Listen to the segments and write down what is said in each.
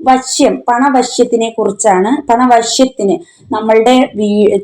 വശ്യം പണവശ്യത്തിനെ കുറിച്ചാണ് പണവശ്യത്തിന് നമ്മളുടെ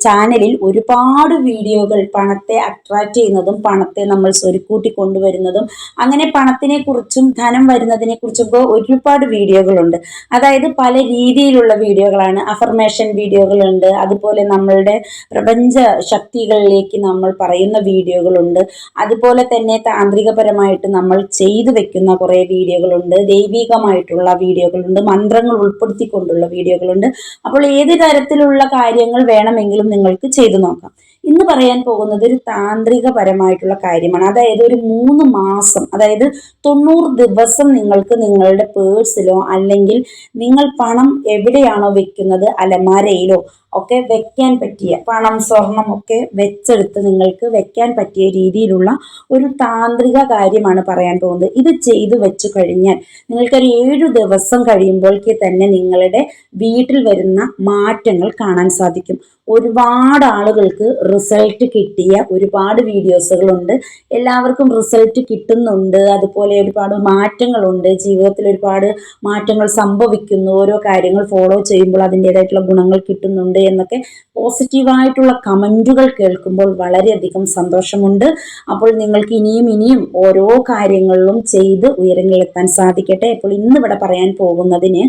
ചാനലിൽ ഒരുപാട് വീഡിയോകൾ പണത്തെ അട്രാക്റ്റ് ചെയ്യുന്നതും പണത്തെ നമ്മൾ സ്വരുക്കൂട്ടി കൊണ്ടുവരുന്നതും അങ്ങനെ പണത്തിനെ കുറിച്ചും ധനം വരുന്നതിനെ കുറിച്ചൊക്കെ ഒരുപാട് വീഡിയോകളുണ്ട്. അതായത് പല രീതിയിലുള്ള വീഡിയോകളാണ്. അഫർമേഷൻ വീഡിയോകളുണ്ട്. അതുപോലെ നമ്മളുടെ പ്രപഞ്ച ശക്തികളിലേക്ക് നമ്മൾ പറയുന്ന വീഡിയോകളുണ്ട്. അതുപോലെ തന്നെ താന്ത്രികപരമായിട്ട് നമ്മൾ ചെയ്തു വെക്കുന്ന കുറേ വീഡിയോകളുണ്ട്. ദൈവികമായിട്ടുള്ള വീഡിയോകളുണ്ട്. മന്ത്രങ്ങൾ ഉൾപ്പെടുത്തിക്കൊണ്ടുള്ള വീഡിയോകളുണ്ട്. അപ്പോൾ ഏത് തരത്തിലുള്ള കാര്യങ്ങൾ വേണമെങ്കിലും നിങ്ങൾക്ക് ചെയ്തു നോക്കാം. ഇന്ന് പറയാൻ പോകുന്നത് ഒരു താന്ത്രികപരമായിട്ടുള്ള കാര്യമാണ്. അതായത് ഒരു മൂന്ന് മാസം അതായത് തൊണ്ണൂറ് ദിവസം നിങ്ങൾക്ക് നിങ്ങളുടെ പേഴ്സിലോ അല്ലെങ്കിൽ നിങ്ങൾ പണം എവിടെയാണോ വെക്കുന്നത് അലമാരയിലോ ഒക്കെ വെക്കാൻ പറ്റിയ പണം സ്വർണം ഒക്കെ വെച്ചെടുത്ത് നിങ്ങൾക്ക് വെക്കാൻ പറ്റിയ രീതിയിലുള്ള ഒരു താന്ത്രിക കാര്യമാണ് പറയാൻ പോകുന്നത്. ഇത് ചെയ്തു വെച്ചു കഴിഞ്ഞാൽ നിങ്ങൾക്കൊരു ഏഴു ദിവസം കഴിയുമ്പോഴേക്ക് തന്നെ നിങ്ങളുടെ വീട്ടിൽ വരുന്ന മാറ്റങ്ങൾ കാണാൻ സാധിക്കും. ഒരുപാട് ആളുകൾക്ക് റിസൾട്ട് കിട്ടിയ ഒരുപാട് വീഡിയോസുകളുണ്ട് എല്ലാവർക്കും റിസൾട്ട് കിട്ടുന്നുണ്ട്. അതുപോലെ ഒരുപാട് മാറ്റങ്ങളുണ്ട്. ജീവിതത്തിൽ ഒരുപാട് മാറ്റങ്ങൾ സംഭവിക്കുന്നു. ഓരോ കാര്യങ്ങൾ ഫോളോ ചെയ്യുമ്പോൾ അതിന്റെതായിട്ടുള്ള ഗുണങ്ങൾ കിട്ടുന്നുണ്ട്. എന്നൊക്കെ പോസിറ്റീവായിട്ടുള്ള കമന്റുകൾ കേൾക്കുമ്പോൾ വളരെയധികം സന്തോഷമുണ്ട്. അപ്പോൾ നിങ്ങൾക്ക് ഇനിയും ഇനിയും ഓരോ കാര്യങ്ങളിലും ചെയ്ത് ഉയരങ്ങളിലെത്താൻ സാധിക്കട്ടെ. അപ്പോൾ ഇന്നിവിടെ പറയാൻ പോകുന്നതിന്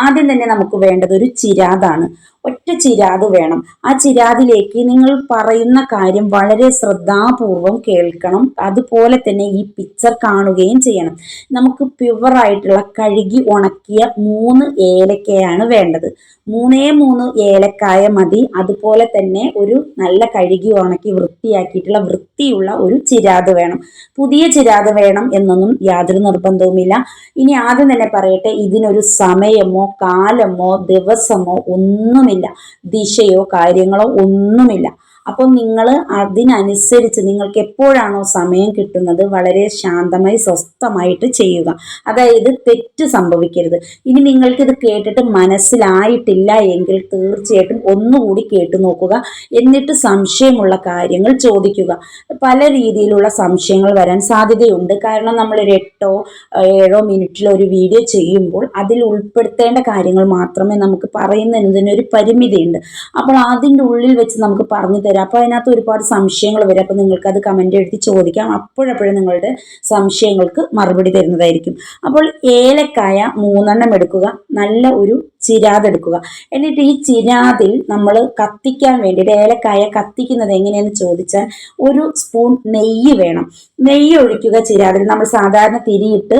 ആദ്യം തന്നെ നമുക്ക് വേണ്ടത് ഒരു ചിരാതാണ്. ഒറ്റ ചിരാത് വേണം. ആ ചിരാതിലേക്ക് നിങ്ങൾ പറയുന്ന കാര്യം വളരെ ശ്രദ്ധാപൂർവം കേൾക്കണം. അതുപോലെ തന്നെ ഈ പിക്ചർ കാണുകയും ചെയ്യണം. നമുക്ക് പ്യുവറായിട്ടുള്ള കഴുകി ഉണക്കിയ മൂന്ന് ഏലക്കയാണ് വേണ്ടത്. മൂന്നേ മൂന്ന് ഏലക്കായ മതി. അതുപോലെ തന്നെ ഒരു നല്ല കഴുകി ഉണക്കി വൃത്തിയാക്കിയിട്ടുള്ള വൃത്തിയുള്ള ഒരു ചിരാത് വേണം. പുതിയ ചിരാത് വേണം എന്നൊന്നും യാതൊരു നിർബന്ധവുമില്ല. ഇനി ആദ്യം തന്നെ പറയട്ടെ ഇതിനൊരു സമയമോ കാലമോ ദിവസമോ ഒന്നുമില്ല. ദിശയോ കാര്യങ്ങളോ ഒന്നുമില്ല. അപ്പോൾ നിങ്ങൾ അതിനനുസരിച്ച് നിങ്ങൾക്ക് എപ്പോഴാണോ സമയം കിട്ടുന്നത് വളരെ ശാന്തമായി സ്വസ്ഥമായിട്ട് ചെയ്യുക. അതായത് തെറ്റ് സംഭവിക്കരുത്. ഇനി നിങ്ങൾക്കിത് കേട്ടിട്ട് മനസ്സിലായിട്ടില്ല എങ്കിൽ തീർച്ചയായിട്ടും ഒന്നുകൂടി കേട്ടു നോക്കുക. എന്നിട്ട് സംശയമുള്ള കാര്യങ്ങൾ ചോദിക്കുക. പല രീതിയിലുള്ള സംശയങ്ങൾ വരാൻ സാധ്യതയുണ്ട്. കാരണം നമ്മളൊരു എട്ടോ ഏഴോ മിനിറ്റിൽ ഒരു വീഡിയോ ചെയ്യുമ്പോൾ അതിൽ ഉൾപ്പെടുത്തേണ്ട കാര്യങ്ങൾ മാത്രമേ നമുക്ക് പറയുന്നതിനൊരു പരിമിതിയുണ്ട്. അപ്പോൾ അതിന്റെ ഉള്ളിൽ വെച്ച് നമുക്ക് പറഞ്ഞു തരാം. അപ്പോൾ അതിനകത്ത് ഒരുപാട് സംശയങ്ങൾ വരും. അപ്പോൾ നിങ്ങൾക്ക് അത് കമന്റ് എഴുതി ചോദിക്കാം. അപ്പോഴപ്പോഴും നിങ്ങളുടെ സംശയങ്ങൾക്ക് മറുപടി തരുന്നതായിരിക്കും. അപ്പോൾ ഏലക്കായ മൂന്നെണ്ണം എടുക്കുക. നല്ല ഒരു ചിരാത് എടുക്കുക. എന്നിട്ട് ഈ ചിരാതിൽ നമ്മൾ കത്തിക്കാൻ വേണ്ടിയിട്ട് ഏലക്കായ കത്തിക്കുന്നത് എങ്ങനെയെന്ന് ചോദിച്ചാൽ ഒരു സ്പൂൺ നെയ്യ് വേണം. നെയ്യ് ഒഴിക്കുക ചിരാതിൽ. നമ്മൾ സാധാരണ തിരിയിട്ട്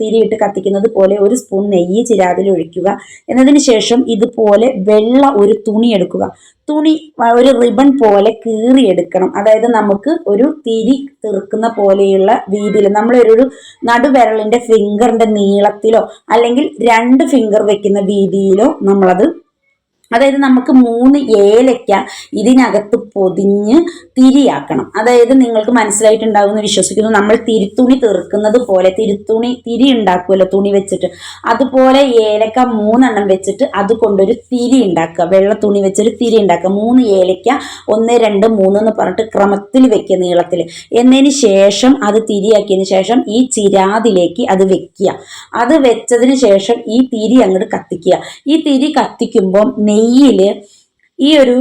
തിരിയിട്ട് കത്തിക്കുന്നത് പോലെ ഒരു സ്പൂൺ നെയ്യ് ചിരാതിൽ ഒഴിക്കുക. എന്നതിന് ശേഷം ഇതുപോലെ വെള്ള ഒരു തുണി എടുക്കുക. തുണി ഒരു റിബൺ പോലെ കീറിയെടുക്കണം. അതായത് നമുക്ക് ഒരു തിരി തീർക്കുന്ന പോലെയുള്ള രീതിയിൽ നമ്മളൊരു നടുവിരലിന്റെ ഫിംഗറിന്റെ നീളത്തിലോ അല്ലെങ്കിൽ രണ്ട് ഫിംഗർ വെക്കുന്ന രീതിയിലോ നമ്മളത് അതായത് നമുക്ക് മൂന്ന് ഏലയ്ക്ക ഇതിനകത്ത് പൊതിഞ്ഞ് തിരിയാക്കണം. അതായത് നിങ്ങൾക്ക് മനസ്സിലായിട്ടുണ്ടാവും എന്ന് വിശ്വസിക്കുന്നു. നമ്മൾ തിരുത്തുണി തീർക്കുന്നത് പോലെ തിരുത്തുണി തിരി ഉണ്ടാക്കുമല്ലോ തുണി വെച്ചിട്ട്. അതുപോലെ ഏലക്ക മൂന്നെണ്ണം വെച്ചിട്ട് അത് കൊണ്ടൊരു തിരി ഉണ്ടാക്കുക. വെള്ള തുണി വെച്ചൊരു തിരി ഉണ്ടാക്കുക. മൂന്ന് ഏലയ്ക്ക ഒന്ന് രണ്ട് മൂന്ന് എന്ന് പറഞ്ഞിട്ട് ക്രമത്തിൽ വെക്കുക നീളത്തിൽ. എന്നതിന് ശേഷം അത് തിരിയാക്കിയതിന് ശേഷം ഈ ചിരാതിലേക്ക് അത് വെക്കുക. അത് വെച്ചതിന് ശേഷം ഈ തിരി അങ്ങോട്ട് കത്തിക്കുക. ഈ തിരി കത്തിക്കുമ്പോൾ നെയ്യിൽ ഈ ഒരു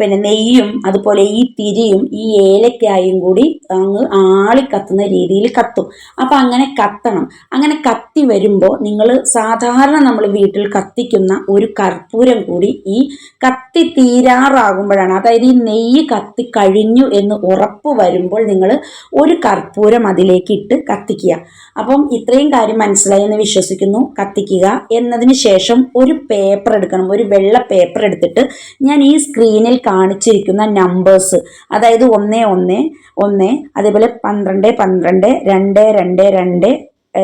പിന്നെ നെയ്യും അതുപോലെ ഈ തിരിയും ഈ ഏലക്കായും കൂടി അങ്ങ് ആളി കത്തുന്ന രീതിയിൽ കത്തും. അപ്പം അങ്ങനെ കത്തണം. അങ്ങനെ കത്തി വരുമ്പോൾ നിങ്ങൾ സാധാരണ നമ്മൾ വീട്ടിൽ കത്തിക്കുന്ന ഒരു കർപ്പൂരം കൂടി ഈ കത്തി തീരാറാകുമ്പോഴാണ് അതായത് ഈ നെയ്യ് കത്തി കഴിഞ്ഞു എന്ന് ഉറപ്പ് വരുമ്പോൾ നിങ്ങൾ ഒരു കർപ്പൂരം അതിലേക്ക് ഇട്ട് കത്തിക്കുക. അപ്പം ഇത്രയും കാര്യം മനസ്സിലായി എന്ന് വിശ്വസിക്കുന്നു. കത്തിക്കുക എന്നതിന് ശേഷം ഒരു പേപ്പർ എടുക്കണം. ഒരു വെള്ള പേപ്പർ എടുത്തിട്ട് ഞാൻ ഈ സ്ക്രീനിൽ കാണിച്ചിരിക്കുന്ന നമ്പേഴ്സ് അതായത് ഒന്ന് ഒന്ന് ഒന്ന് അതേപോലെ പന്ത്രണ്ട് പന്ത്രണ്ട് രണ്ട് രണ്ട് രണ്ട്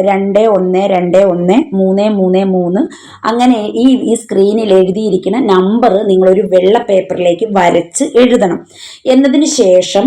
രണ്ട് ഒന്ന് രണ്ട് ഒന്ന് മൂന്ന് മൂന്ന് മൂന്ന്. അങ്ങനെ ഈ ഈ സ്ക്രീനിൽ എഴുതിയിരിക്കുന്ന നമ്പർ നിങ്ങളൊരു വെള്ള പേപ്പറിലേക്ക് വരച്ച് എഴുതണം. എന്നതിന് ശേഷം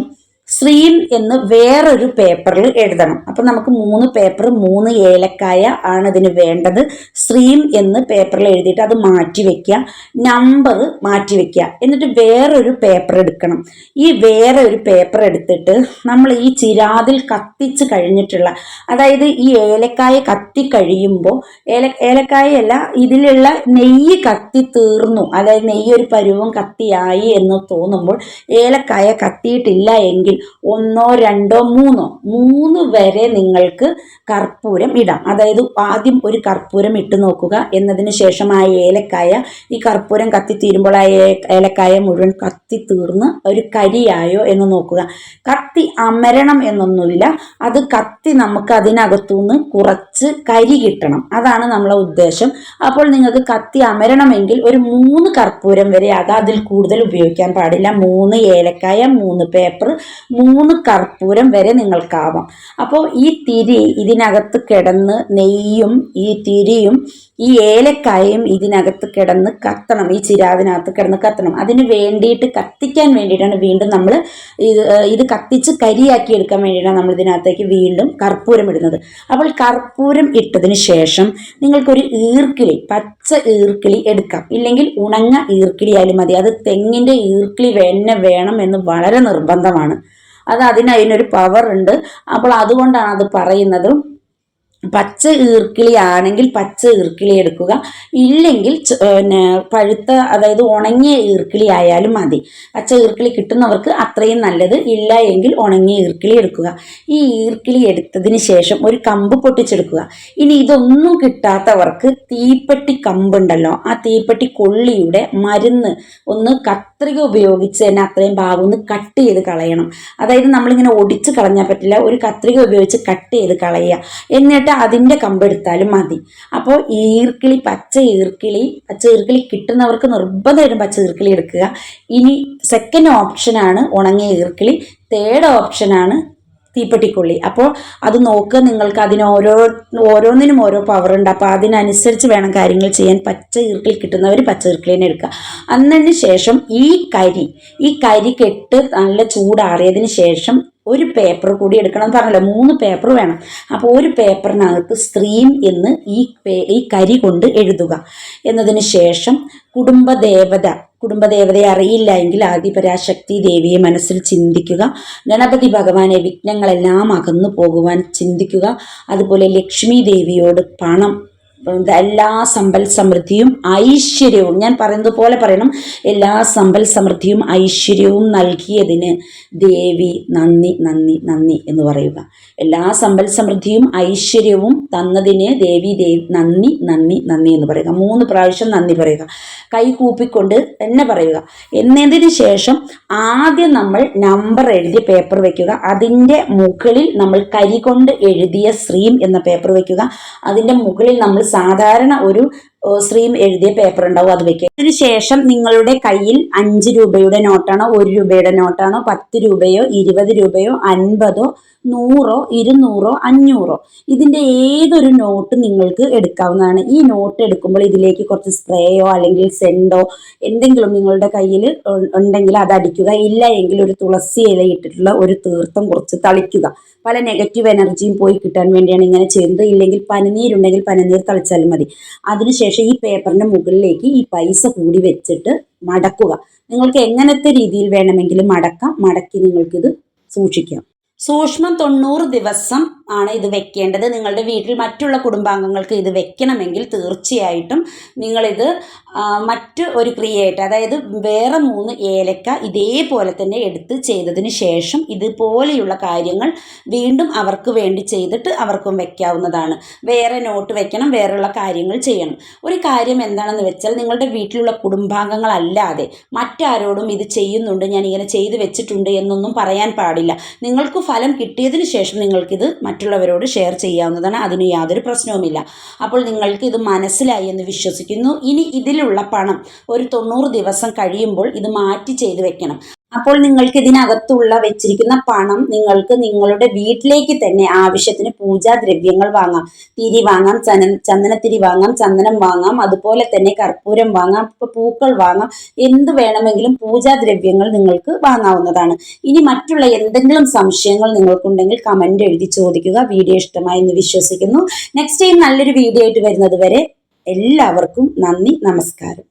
ശ്രീം എന്ന് വേറൊരു പേപ്പറിൽ എഴുതണം. അപ്പം നമുക്ക് മൂന്ന് പേപ്പർ മൂന്ന് ഏലക്കായ ആണ് ഇതിന് വേണ്ടത്. ശ്രീം എന്ന് പേപ്പറിൽ എഴുതിയിട്ട് അത് മാറ്റി വെക്കുക. നമ്പർ മാറ്റി വെക്കുക. എന്നിട്ട് വേറൊരു പേപ്പർ എടുക്കണം. ഈ വേറെ ഒരു പേപ്പർ എടുത്തിട്ട് നമ്മൾ ഈ ചിരാതിൽ കത്തിച്ച് കഴിഞ്ഞിട്ടുള്ള അതായത് ഈ ഏലക്കായ കത്തി കഴിയുമ്പോൾ ഏല ഏലക്കായല്ല ഇതിലുള്ള നെയ്യ് കത്തി തീർന്നു. അതായത് നെയ്യ് ഒരു പരുവം കത്തിയായി എന്ന് തോന്നുമ്പോൾ ഏലക്കായ കത്തിയിട്ടില്ല എങ്കിൽ ഒന്നോ രണ്ടോ മൂന്നോ മൂന്ന് വരെ നിങ്ങൾക്ക് കർപ്പൂരം ഇടാം. അതായത് ആദ്യം ഒരു കർപ്പൂരം ഇട്ട് നോക്കുക. എന്നതിന് ശേഷം ആ ഏലക്കായ ഈ കർപ്പൂരം കത്തി തീരുമ്പോൾ ആ ഏലക്കായ മുഴുവൻ കത്തി തീർന്ന് ഒരു കരിയായോ എന്ന് നോക്കുക. കത്തി അമരണം എന്നൊന്നുമില്ല. അത് കത്തി നമുക്ക് അതിനകത്തുനിന്ന് കുറച്ച് കരി കിട്ടണം. അതാണ് നമ്മളെ ഉദ്ദേശം. അപ്പോൾ നിങ്ങൾക്ക് കത്തി അമരണമെങ്കിൽ ഒരു മൂന്ന് കർപ്പൂരം വരെ ആകാം അതിൽ കൂടുതൽ ഉപയോഗിക്കാൻ പാടില്ല. മൂന്ന് ഏലക്കായ മൂന്ന് പേപ്പർ മൂന്ന് കർപ്പൂരം വരെ നിങ്ങൾക്കാവാം. അപ്പോൾ ഈ തിരി ഇതിനകത്ത് കിടന്ന് നെയ്യും ഈ തിരിയും ഈ ഏലക്കായയും ഇതിനകത്ത് കിടന്ന് കത്തണം. ഈ ചിരാതിനകത്ത് കിടന്ന് കത്തണം. അതിന് വേണ്ടിയിട്ട് കത്തിക്കാൻ വേണ്ടിയിട്ടാണ് വീണ്ടും നമ്മൾ ഇത് ഇത് കത്തിച്ച് കരിയാക്കി എടുക്കാൻ വേണ്ടിയിട്ടാണ് നമ്മൾ ഇതിനകത്തേക്ക് വീണ്ടും കർപ്പൂരം ഇടുന്നത്. അപ്പോൾ കർപ്പൂരം ഇട്ടതിന് ശേഷം നിങ്ങൾക്കൊരു ഈർക്കിളി പച്ച ഈർക്കിളി എടുക്കാം. ഇല്ലെങ്കിൽ ഉണങ്ങ ഈർക്കിളി ആയാലും മതി. അത് തെങ്ങിന്റെ ഈർക്കിളി തന്നെ വേണം എന്ന് വളരെ നിർബന്ധമാണ്. അത് അതിന് അതിനൊരു പവർ ഉണ്ട്. അപ്പോൾ അതുകൊണ്ടാണ് അത് പറയുന്നത്. പച്ച ഈർക്കിളി ആണെങ്കിൽ പച്ച ഈർക്കിളി എടുക്കുക. ഇല്ലെങ്കിൽ പിന്നെ പഴുത്ത അതായത് ഉണങ്ങിയ ഈർക്കിളി ആയാലും മതി. പച്ച ഈർക്കിളി കിട്ടുന്നവർക്ക് അത്രയും നല്ലത് ഇല്ല എങ്കിൽ ഉണങ്ങിയ ഈർക്കിളി എടുക്കുക. ഈ ഈർക്കിളി എടുത്തതിന് ശേഷം ഒരു കമ്പ് പൊട്ടിച്ചെടുക്കുക. ഇനി ഇതൊന്നും കിട്ടാത്തവർക്ക് തീപ്പെട്ടി കമ്പുണ്ടല്ലോ. ആ തീപ്പെട്ടി കൊള്ളിയുടെ മരുന്ന് ഒന്ന് കത്രിക ഉപയോഗിച്ച് തന്നെ അത്രയും ഭാഗം ഒന്ന് കട്ട് ചെയ്ത് കളയണം. അതായത് നമ്മളിങ്ങനെ ഒടിച്ച് കളഞ്ഞാൽ പറ്റില്ല. ഒരു കത്രിക ഉപയോഗിച്ച് കട്ട് ചെയ്ത് കളയുക. എന്നിട്ട് അതിന്റെ കമ്പെടുത്താലും മതി. അപ്പോൾ ഈർക്കിളി പച്ച ഈർക്കിളി പച്ച ഈർക്കിളി കിട്ടുന്നവർക്ക് നിർബന്ധമായിട്ടും പച്ച ഈർക്കിളി എടുക്കുക. ഇനി സെക്കൻഡ് ഓപ്ഷനാണ് ഉണങ്ങിയ ഈർക്കിളി. തേർഡ് ഓപ്ഷനാണ് തീപ്പെട്ടിക്കൊള്ളി. അപ്പോൾ അത് നോക്കുക നിങ്ങൾക്ക് അതിന് ഓരോ ഓരോന്നിനും ഓരോ പവർ ഉണ്ട്. അപ്പോൾ അതിനനുസരിച്ച് വേണം കാര്യങ്ങൾ ചെയ്യാൻ. പച്ച ഈർക്കിൽ കിട്ടുന്നവർ പച്ച ഈർക്കിളിനെ എടുക്കുക. അന്നതിന് ശേഷം ഈ കരി ഈ കരി കെട്ട് നല്ല ചൂടാറിയതിന് ശേഷം ഒരു പേപ്പർ കൂടി എടുക്കണം പറഞ്ഞല്ലോ. മൂന്ന് പേപ്പർ വേണം. അപ്പോൾ ഒരു പേപ്പറിനകത്ത് സ്ത്രീം എന്ന് ഈ ഈ കരി കൊണ്ട് എഴുതുക. എന്നതിന് ശേഷം കുടുംബദേവത കുടുംബദേവതയെ അറിയില്ല എങ്കിൽ ആദിപരാശക്തി ദേവിയെ മനസ്സിൽ ചിന്തിക്കുക. ഗണപതി ഭഗവാനെ വിഘ്നങ്ങളെല്ലാം അകന്നു പോകുവാൻ ചിന്തിക്കുക. അതുപോലെ ലക്ഷ്മി ദേവിയോട് പണം എല്ലാ സമ്പൽ സമൃദ്ധിയും ഐശ്വര്യവും ഞാൻ പറയുന്നത് പോലെ പറയണം എല്ലാ സമ്പൽ സമൃദ്ധിയും ഐശ്വര്യവും നൽകിയതിന് ദേവി നന്ദി നന്ദി നന്ദി എന്ന് പറയുക. എല്ലാ സമ്പൽ സമൃദ്ധിയും ഐശ്വര്യവും തന്നതിന് ദേവി ദേവി നന്ദി നന്ദി നന്ദി എന്ന് പറയുക. മൂന്ന് പ്രാവശ്യം നന്ദി പറയുക. കൈ കൂപ്പിക്കൊണ്ട് തന്നെ പറയുക. എന്നതിന് ശേഷം ആദ്യം നമ്മൾ നമ്പർ എഴുതി പേപ്പർ വയ്ക്കുക അതിന്റെ മുകളിൽ നമ്മൾ കരി കൊണ്ട് എഴുതിയ ശ്രീം എന്ന പേപ്പർ വയ്ക്കുക അതിന്റെ മുകളിൽ നമ്മൾ സാധാരണ ഒരു ശ്രീം എഴുതിയ പേപ്പർ ഉണ്ടാവും അത് വെക്കുക. അതിന് ശേഷം നിങ്ങളുടെ കയ്യിൽ അഞ്ച് രൂപയുടെ നോട്ടാണോ ഒരു രൂപയുടെ നോട്ടാണോ പത്ത് രൂപയോ ഇരുപത് രൂപയോ അൻപതോ നൂറോ ഇരുന്നൂറോ അഞ്ഞൂറോ. ഇതിന്റെ ഏതൊരു നോട്ട് നിങ്ങൾക്ക് എടുക്കാവുന്നതാണ്. ഈ നോട്ട് എടുക്കുമ്പോൾ ഇതിലേക്ക് കുറച്ച് സ്പ്രേയോ അല്ലെങ്കിൽ സെന്റോ എന്തെങ്കിലും നിങ്ങളുടെ കയ്യിൽ ഉണ്ടെങ്കിൽ അത് അടിക്കുക. ഇല്ല എങ്കിൽ ഒരു തുളസി ഇല ഇട്ടിട്ടുള്ള ഒരു തീർത്ഥം കുറച്ച് തളിക്കുക. പല നെഗറ്റീവ് എനർജിയും പോയി കിട്ടാൻ വേണ്ടിയാണ് ഇങ്ങനെ ചെയ്യുന്നത്. ഇല്ലെങ്കിൽ പനിനീരുണ്ടെങ്കിൽ പനിനീർ തളിച്ചാലും മതി. അതിനുശേഷം ഈ പേപ്പറിന്റെ മുകളിലേക്ക് ഈ പൈസ കൂടി വെച്ചിട്ട് മടക്കുക. നിങ്ങൾക്ക് എങ്ങനത്തെ രീതിയിൽ വേണമെങ്കിലും മടക്കാം. മടക്കി നിങ്ങൾക്കിത് സൂക്ഷിക്കാം. സൂക്ഷ്മം തൊണ്ണൂറ് ദിവസം ആണ് ഇത് വെക്കേണ്ടത്. നിങ്ങളുടെ വീട്ടിൽ മറ്റുള്ള കുടുംബാംഗങ്ങൾക്ക് ഇത് വെക്കണമെങ്കിൽ തീർച്ചയായിട്ടും നിങ്ങളിത് മറ്റ് ഒരു ക്രിയേറ്റ് അതായത് വേറെ മൂന്ന് ഏലക്ക ഇതേപോലെ തന്നെ എടുത്ത് ചെയ്തതിന് ശേഷം ഇതുപോലെയുള്ള കാര്യങ്ങൾ വീണ്ടും അവർക്ക് വേണ്ടി ചെയ്തിട്ട് അവർക്കും വെക്കാവുന്നതാണ്. വേറെ നോട്ട് വെക്കണം വേറെയുള്ള കാര്യങ്ങൾ ചെയ്യണം. ഒരു കാര്യം എന്താണെന്ന് വെച്ചാൽ നിങ്ങളുടെ വീട്ടിലുള്ള കുടുംബാംഗങ്ങളല്ലാതെ മറ്റാരോടും ഇത് ചെയ്യുന്നുണ്ട് ഞാൻ ഇങ്ങനെ ചെയ്തു വെച്ചിട്ടുണ്ട് എന്നൊന്നും പറയാൻ പാടില്ല. നിങ്ങൾക്ക് ഫലം കിട്ടിയതിന് ശേഷം നിങ്ങൾക്കിത് മറ്റുള്ളവരോട് ഷെയർ ചെയ്യാവുന്നതാണ്. അതിന് യാതൊരു പ്രശ്നവുമില്ല. അപ്പോൾ നിങ്ങൾക്ക് ഇത് മനസ്സിലായി എന്ന് വിശ്വസിക്കുന്നു. ഇനി ഇതിലുള്ള പണം ഒരു തൊണ്ണൂറ് ദിവസം കഴിയുമ്പോൾ ഇത് മാറ്റി ചെയ്ത് വെക്കണം. അപ്പോൾ നിങ്ങൾക്ക് ഇതിനകത്തുള്ള വെച്ചിരിക്കുന്ന പണം നിങ്ങൾക്ക് നിങ്ങളുടെ വീട്ടിലേക്ക് തന്നെ ആവശ്യത്തിന് പൂജാദ്രവ്യങ്ങൾ വാങ്ങാം. തിരി വാങ്ങാം ചന ചന്ദനത്തിരി വാങ്ങാം ചന്ദനം വാങ്ങാം അതുപോലെ തന്നെ കർപ്പൂരം വാങ്ങാം പൂക്കൾ വാങ്ങാം. എന്ത് വേണമെങ്കിലും പൂജാദ്രവ്യങ്ങൾ നിങ്ങൾക്ക് വാങ്ങാവുന്നതാണ്. ഇനി മറ്റുള്ള എന്തെങ്കിലും സംശയങ്ങൾ നിങ്ങൾക്കുണ്ടെങ്കിൽ കമന്റ് എഴുതി ചോദിക്കുക. വീഡിയോ ഇഷ്ടമായി എന്ന് വിശ്വസിക്കുന്നു. നെക്സ്റ്റ് ടൈം നല്ലൊരു വീഡിയോ ആയിട്ട് വരുന്നത് വരെ എല്ലാവർക്കും നന്ദി നമസ്കാരം.